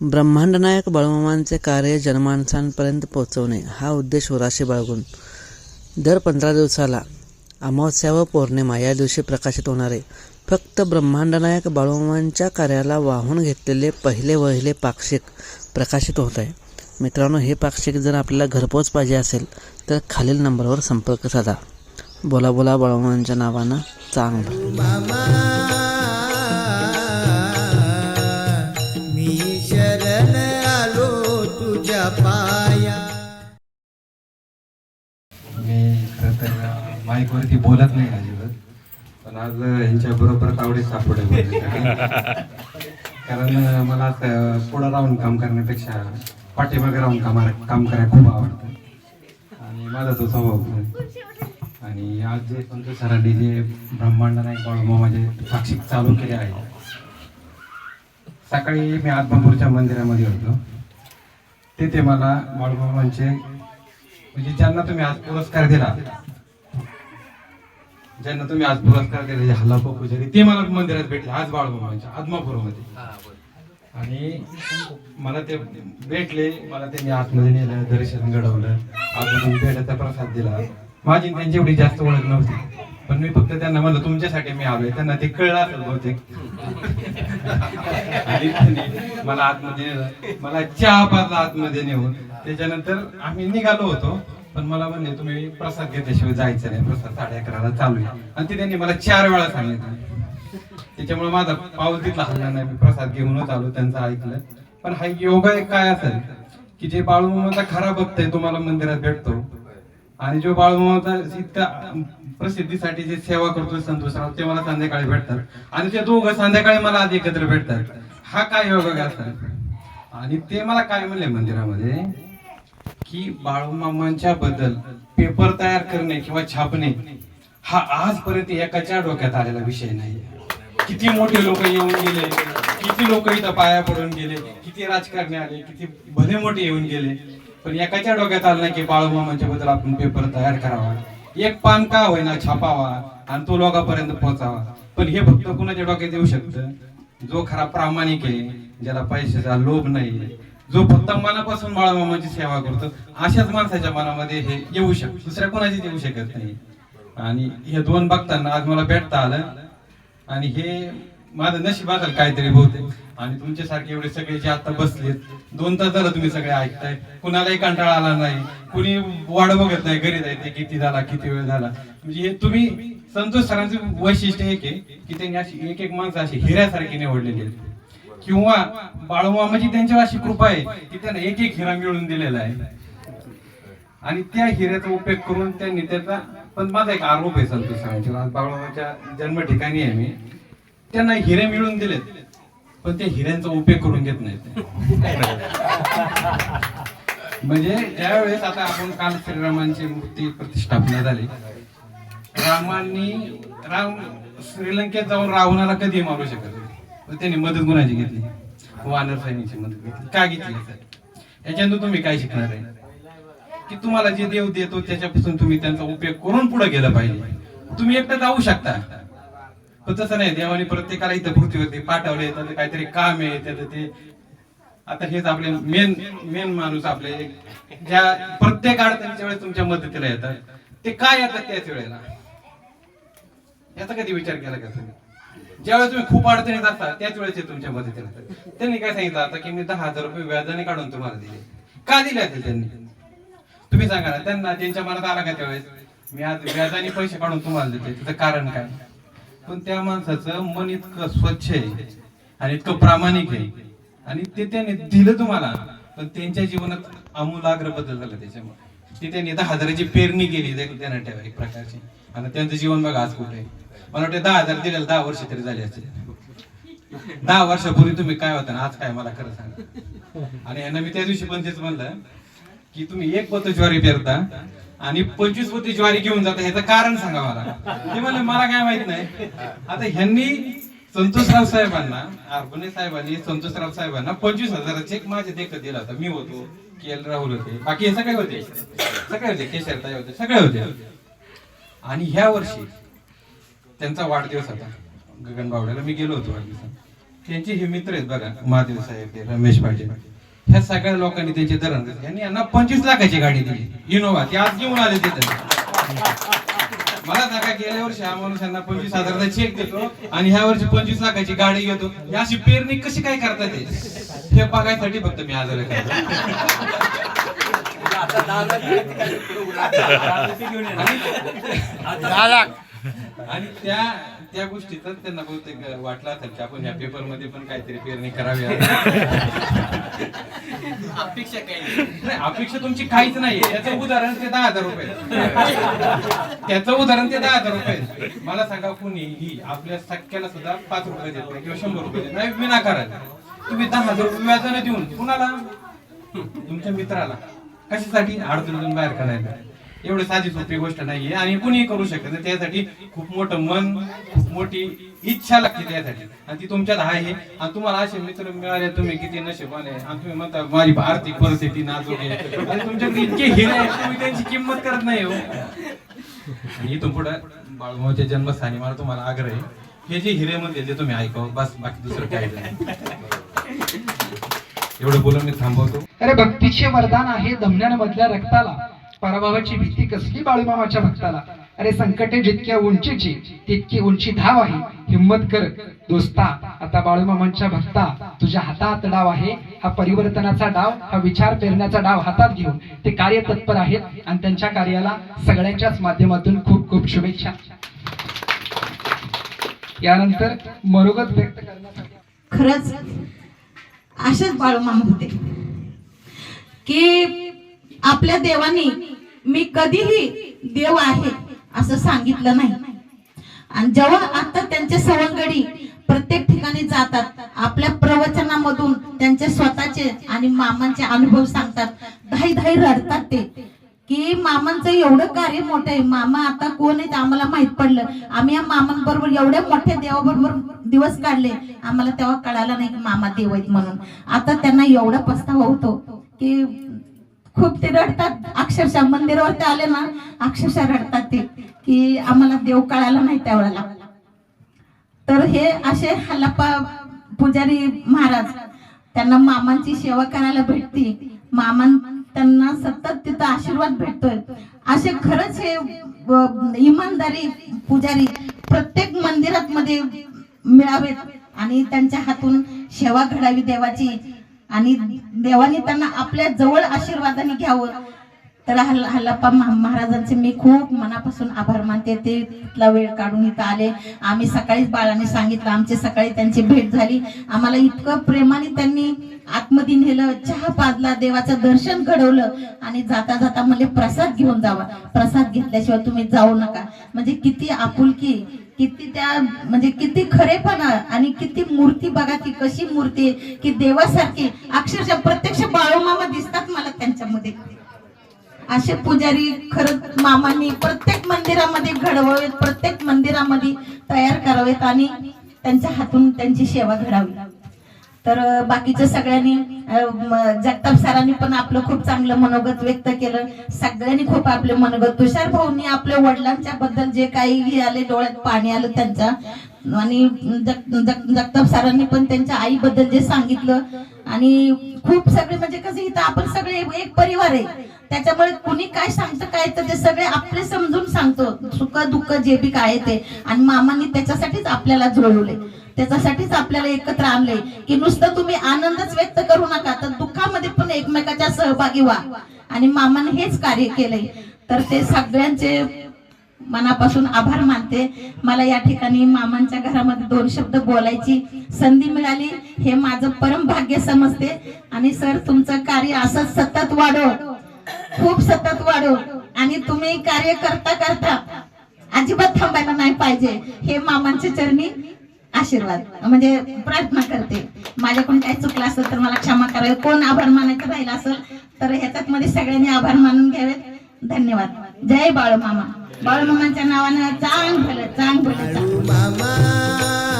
ब्रह्मांडनायक बाळूमामांचे कार्य जनमानसांपर्यंत पोहोचवणे हा उद्देश होराशी बाळगून दर पंधरा दिवसाला अमावस्या व पौर्णिमा या दिवशी प्रकाशित होणारे फक्त ब्रह्मांडनायक बाळूमामांच्या कार्याला वाहून घेतलेले पहिले वहिले पाक्षिक प्रकाशित होत आहे. मित्रांनो हे पाक्षिक जर आपल्याला घरपोच पाहिजे असेल तर खालील नंबरवर संपर्क साधा. बोला बोला बाळूमामांच्या नावानं चांगलं. पाया. मी खरं तर माईकवरती बोलत नाही अजिबात. पण आज यांच्या बरोबर तावडे सापडे कारण मला असं पुढं राहून काम करण्यापेक्षा पाठीमागे राहून काम काम करायला खूप आवडतं. आणि माझा तो स्वभाव आणि आज जे संतोष सरांनी जे ब्रह्मांड नाही बाळूमा माझे साक्षी चालू केले आहे. सकाळी मी आत्मापूरच्या मंदिरामध्ये होतो. तिथे मला बाळूमामांचे म्हणजे ज्यांना तुम्ही आज पुरस्कार दिला ज्यांना तुम्ही आज पुरस्कार दिला जे हल्लापो पुजारी ते मला मंदिरात भेटले आज बाळूमामांच्या आत्मापूरमध्ये आणि मला ते भेटले मला त्यांनी आतमध्ये नेलं दर्शन घडवलं आतमधून भेटायचा प्रसाद दिला. माझी त्यांची एवढी जास्त ओळख नव्हती. पण मी फक्त त्यांना म्हणलं तुमच्यासाठी मी आलोय. त्यांना ते कळलं असेल बहुतेक. आणि त्यांनी मला आतमध्ये नेलं. मला चहा पाजला आतमध्ये नेऊन त्याच्यानंतर आम्ही निघालो होतो. पण मला म्हणले तुम्ही प्रसाद घेतल्याशिवाय जायचं नाही. प्रसाद साडे अकराला चालू आहे. आणि ते त्यांनी मला चार वेळा सांगितलं. त्याच्यामुळे माझा पाऊल तिथला हल्ला नाही. मी प्रसाद घेऊनच आलो त्यांचं ऐकलं. पण हा योगा एक काय असेल की जे बाळूमामाचा खरा भक्त आहे तुम्हाला मंदिरात भेटतो. आणि जो बाळूमामाचा इतका प्रसिद्धीसाठी जे सेवा करतो संतोषराव ते मला संध्याकाळी भेटतात. आणि ते दोघं संध्याकाळी मला आधी एकत्र भेटतात. हा काय योग असतात आणि ते मला काय म्हणले मंदिरामध्ये? की बाळूमामांच्या बद्दल पेपर तयार करणे किंवा छापणे हा आजपर्यंत एकाच्या डोक्यात आलेला विषय नाही किती मोठे लोक येऊन गेले किती लोक इथं पाया पडून गेले किती राजकारणी आले किती भले मोठे येऊन गेले. पण एकाच्या डोक्यात आलं नाही की बाळूमामांच्या बद्दल आपण पेपर तयार करावा. एक पान का होईना छापावा आणि तो लोकांपर्यंत पोहोचावा? पण हे फक्त कुणाच्या डोक्यात येऊ शकतं? जो खरा प्रामाणिक आहे ज्याला पैशाचा लोभ नाही जो फक्त मनापासून बाळामामाची सेवा करतो अशाच माणसाच्या मनामध्ये हे येऊ शकत. दुसऱ्या कोणाचीच येऊ शकत नाही. आणि हे दोन बघताना आज मला भेटता आलं. आणि हे माझं नशीब असेल काहीतरी बहुतेक. आणि तुमच्यासारखे एवढे सगळे जे आता बसलेत दोन तास झालं तुम्ही सगळे ऐकताय. कुणालाही कंटाळा आला नाही. कुणी वाढ बघत नाही घरी जायचे किती झाला किती वेळ झाला. म्हणजे हे तुम्ही संतोष सरांचं वैशिष्ट्य एक आहे की त्यांनी अशी एक एक माणसं अशी हिऱ्यासारखी निवडलेली आहेत. किंवा बाळूमामाची म्हणजे त्यांच्यावर अशी कृपा आहे की त्यांना एक एक हिरा मिळून दिलेला आहे. आणि त्या हिऱ्याचा उपयोग करून त्यांनी त्याचा पण माझा एक आरोप आहे संतोष सरांच्या बाळूमाच्या जन्म ठिकाणी आहे मी. त्यांना हिरे मिळून दिलेत पण ते हिऱ्यांचा उपयोग करून घेत नाहीत. म्हणजे त्यावेळेस आता आपण काल श्रीरामांची मूर्ती प्रतिष्ठापना झाली रामांनी राम श्रीलंकेत जाऊन रावणाला कधी मारू शकत नाही. त्यांनी मदत गुणाची घेतली? वानर सैनिकची मदत घेतली. का घेतली? याच्यातून तुम्ही काय शिकणार आहे? की तुम्हाला जे देव देतो त्याच्यापासून तुम्ही त्यांचा उपयोग करून पुढे गेला पाहिजे. तुम्ही एकटा जाऊ शकता. पण तसं नाही देवाने प्रत्येकाला इथं पृथ्वीवरती पाठवले त्याचं काहीतरी काम आहे त्याचं ते. आता हेच आपले मेन मेन माणूस आपले ज्या प्रत्येक अडचणीच्या वेळेस तुमच्या मदतीला येतात. ते काय येतात त्याच वेळेला? याचा कधी विचार केला का तुम्ही? ज्यावेळेस तुम्ही खूप अडचणीत असता त्याच वेळेस तुमच्या मदतीला येतात. त्यांनी काय सांगितलं आता की मी दहा हजार रुपये व्याजाने काढून तुम्हाला दिले. का दिले असेल त्यांनी? तुम्ही सांगा ना त्यांना त्यांच्या मनात आला का त्यावेळेस? मी आज व्याजाने पैसे काढून तुम्हाला देते त्याचं कारण काय? पण त्या माणसाचं मन इतकं स्वच्छ आहे आणि इतकं प्रामाणिक आहे. आणि ते त्याने दिलं तुम्हाला पण त्यांच्या जीवनात आमूलाग्र बदल झाला त्याच्यामुळे. ते त्यांनी दहा हजाराची पेरणी केली त्यांना ठेवा एक प्रकारची. आणि त्यांचं जीवन बघा आज कुठे आहे. मला वाटतं दहा हजार दिलेलं दहा वर्ष तरी झाली असते दहा वर्षापूर्वी तुम्ही काय होता ना आज काय मला खरं सांगा. आणि यांना मी त्या दिवशी पण तेच म्हणलं की तुम्ही एक पोत ज्वारी पेरता आणि पंचवीस पोती ज्वारी घेऊन जाता ह्याचं कारण सांगा मला. ते म्हणलं मला काय माहीत नाही. आता ह्यांनी संतोषराव साहेबांना अर्बने साहेबांनी संतोषराव साहेबांना पंचवीस हजाराचा चेक माझ्या देखत दिला होता. मी होतो के एल राहुल होते. बाकी हे सगळे होते. सगळे होते केशरताई होते सगळे होते. आणि ह्या वर्षी त्यांचा वाढदिवस होता. गगन बावड्याला मी गेलो होतो वाढदिवसात. त्यांचे हे मित्र आहेत बघा महादेव साहेब रमेश पाटील. ह्या सगळ्या लोकांनी त्यांचे धरण. यांनी यांना पंचवीस लाखाची गाडी दिली. इनोव्हा ते आज घेऊन आले तिथे. मला सांगा गेल्या वर्षी हा माणूस यांना पंचवीस हजाराचा चेक देतो आणि ह्या वर्षी पंचवीस लाखाची गाडी घेतो. अशी पेरणी कशी काय करतात हे बघायसाठी फक्त मी आजार आणि त्या त्या गोष्टीच त्यांना बहुतेक वाटलं असेल की आपण या पेपरमध्ये पण काहीतरी पेरणी करावी. अपेक्षा काही अपेक्षा तुमची काहीच नाही त्याचं उदाहरण ते दहा हजार रुपये. त्याचं उदाहरण ते दहा हजार रुपये. मला सांगा कुणी ही आपल्या सख्याला सुद्धा पाच रुपये देत नाही किंवा शंभर रुपये देत नाही. विनाकारण तुम्ही दहा हजार रुपये व्याजाने देऊन कुणाला? तुमच्या मित्राला. कशासाठी? अडचणीतून बाहेर काढायला. एवढी साधी सोपी गोष्ट नाहीये. आणि कुणीही करू शकत नाही. त्यासाठी खूप मोठं मन खूप मोठी इच्छा लागते त्यासाठी. आणि ती तुमच्यात आहे. आणि तुम्हाला असे मित्र मिळाले तुम्ही किती नशिबाने आणि तुम्ही म्हणता माझी आर्थिक परिस्थिती नाजूक आहे. आणि तुमच्याकडे इतके हिरे आहेत तुम्ही त्यांची किंमत करत नाही हो. आणि इथून पुढे बाळगावच्या जन्मस्थानी मला तुम्हाला आग्रह आहे. हे जे हिरे म्हणते ते तुम्ही ऐकावं. बस बाकी दुसरं काही नाही. एवढं बोलून मी थांबवतो. अरे भक्तीचे वरदान आहे दमन्यांमधल्या रक्ताला. पराभवाची भीती कसली बाळूमामाच्या भक्ताला? अरे संकटे जितक्या उंचीची तितकी उंची धाव आहे. हिम्मत कर. दोस्ता आता बाळूमामांच्या भक्ता तुझ्या हातात डाव आहे. हा परिवर्तनाचा डाव हा विचार पेरण्याचा डाव हातात घेऊन ते कार्य तत्पर आहेत आणि त्यांच्या कार्याला सगळ्यांच्याच माध्यमातून खूप खूप शुभेच्छा. यानंतर मनोगत व्यक्त करण्यासाठी खरंच असेच बाळूमामा होते. की आपल्या देवाने मी कधीही देव आहे असं सांगितलं नाही. आणि जेव्हा आता त्यांचे सवंगडी प्रत्येक ठिकाणी जातात आपल्या प्रवचनामधून त्यांचे स्वतःचे आणि मामांचे अनुभव सांगतात. धाई धाई रडतात ते. की मामांचं एवढं कार्य मोठं आहे. मामा आता कोण आहे आम्हाला माहीत पडलं. आम्ही या मामांबरोबर एवढ्या मोठ्या देवाबरोबर दिवस काढले. आम्हाला तेव्हा कळालं नाही की मामा देव आहेत म्हणून. आता त्यांना एवढा पस्तावा होतो की खूप ते रडतात. अक्षरशः मंदिरावरती आले ना अक्षरशः रडतात ते की आम्हाला देव कळायला नाही त्यावेळेला. तर हे असे हल्लाप्पा पुजारी महाराज त्यांना मामांची सेवा करायला भेटते. मामान त्यांना सतत तिथं आशीर्वाद भेटतोय. असे खरंच हे इमानदारी पुजारी प्रत्येक मंदिरात मध्ये मिळावेत आणि त्यांच्या हातून सेवा घडावी देवाची. आणि देवाने त्यांना आपल्या जवळ आशीर्वादाने घ्यावं. तर हल्ला हल्लाप्पा महाराजांचे मी खूप मनापासून आभार मानते. ते तिथला वेळ काढून इथं आले. आम्ही सकाळीच बाळाने सांगितलं. आमची सकाळी त्यांची भेट झाली. आम्हाला इतकं प्रेमाने त्यांनी आतमध्ये नेलं चहा पाजला देवाचं दर्शन घडवलं आणि जाता जाता म्हणजे प्रसाद घेऊन जावा. प्रसाद घेतल्याशिवाय तुम्ही जाऊ नका. म्हणजे किती आपुलकी. किती त्या म्हणजे किती खरेपणा आणि किती मूर्ती बघा की कशी मूर्ती की देवासारखी. अक्षरशः प्रत्यक्ष बाळूमामा दिसतात मला त्यांच्यामध्ये. असे पुजारी खरंच मामांनी प्रत्येक मंदिरामध्ये घडवावेत प्रत्येक मंदिरामध्ये तयार करावेत आणि त्यांच्या हातून त्यांची सेवा घडावी. तर बाकीच्या सगळ्यांनी जगताप सरांनी पण आपलं खूप चांगलं मनोगत व्यक्त केलं. सगळ्यांनी खूप आपले मनोगत तुषार भाऊंनी आपल्या वडिलांच्या बद्दल जे काही हे आले डोळ्यात पाणी आलं त्यांच्या. आणि जग- जग- जगताप सरांनी पण त्यांच्या आईबद्दल जे सांगितलं. आणि खूप सगळे म्हणजे कसं इथं आपण सगळे एक परिवार आहे. त्याच्यामुळे कुणी काय सांगतं काय तर ते सगळे आपले समजून सांगतो. सुख दुःख जे बी काय ते. आणि मामांनी त्याच्यासाठीच आपल्याला जुळवले त्याच्यासाठीच आपल्याला एकत्र आणले की नुसतं तुम्ही आनंदच व्यक्त करू नका तर दुःखामध्ये पण एकमेकाच्या सहभागी व्हा. आणि मामाने हेच कार्य केलंय. तर ते सगळ्यांचे मनापासून आभार मानते. मला या ठिकाणी मामांच्या घरामध्ये दोन शब्द बोलायची संधी मिळाली. हे माझं परम भाग्य समजते. आणि सर तुमचं कार्य असंच सतत वाढव खूप सतत वाढो आणि तुम्ही कार्य करता करता अजिबात थांबायला नाही पाहिजे. हे मामांचे चरणी आशीर्वाद. म्हणजे प्रार्थना करते. माझ्याकडून काही चुकलं असेल तर मला क्षमा करावी. कोण आभार मानायचं राहिलं असेल तर ह्याच्यात मध्ये सगळ्यांनी आभार मानून घ्यावेत. धन्यवाद. जय बाळूमामा. बाळूमामांच्या नावानं चांग भलं चांग भलं चांग मामा